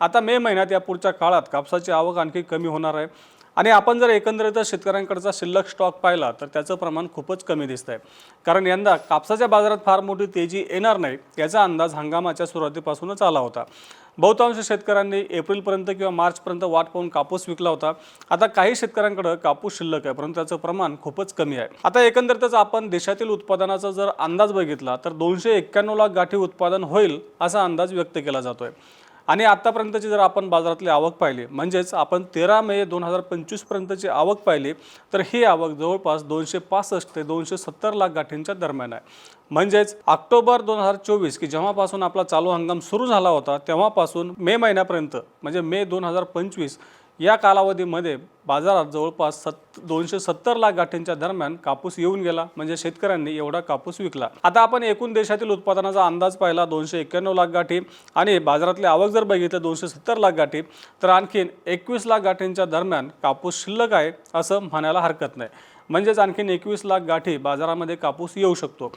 आता मे महिन्यात या पुढच्या काळात कापसाची आवक आणखी कमी होणार आहे. आणि आपण जर एकंदरीतच शेतकऱ्यांकडचा शिल्लक स्टॉक पाहिला तर त्याचं प्रमाण खूपच कमी दिसत आहे कारण यंदा कापसाच्या बाजारात फार मोठी तेजी येणार नाही याचा अंदाज हंगामाच्या सुरुवातीपासूनच आला होता. बहुतांश शेतकऱ्यांनी एप्रिलपर्यंत किंवा मार्चपर्यंत वाट पाहून कापूस विकला होता. आता काही शेतकऱ्यांकडे कापूस शिल्लक आहे परंतु त्याचं प्रमाण खूपच कमी आहे. आता एकंदरीतच आपण देशातील उत्पादनाचा जर अंदाज बघितला तर दोनशे एक्क्याण्णव लाख गाठी उत्पादन होईल असा अंदाज व्यक्त केला जातोय. आणि आत्तापर्यंतची जर आपण बाजारातली आवक पाहिली म्हणजेच आपण तेरा मे दोन हजार पंचवीसपर्यंतची आवक पाहिली तर ही आवक जवळपास दोनशे पासष्ट ते दोनशे सत्तर लाख गाठींच्या दरम्यान आहे. म्हणजेच ऑक्टोबर दोन हजार चोवीस की जेव्हापासून आपला चालू हंगाम सुरू झाला होता तेव्हापासून मे महिन्यापर्यंत म्हणजे मे दोन हजार पंचवीस या कालावधीमध्ये बाजारात जवळपास सत् दोनशे सत्तर लाख गाठींच्या दरम्यान कापूस येऊन गेला म्हणजे शेतकऱ्यांनी एवढा कापूस विकला. आता आपण एकूण देशातील उत्पादनाचा अंदाज पाहिला दोनशे एक्क्याण्णव लाख गाठी. आणि बाजारातली आवक जर बघितलं दोनशे सत्तर लाख गाठी तर आणखीन एकवीस लाख गाठींच्या दरम्यान कापूस शिल्लक आहे असं म्हणायला हरकत नाही. म्हणजेच आणखीन एकवीस लाख गाठी बाजारामध्ये कापूस येऊ शकतो.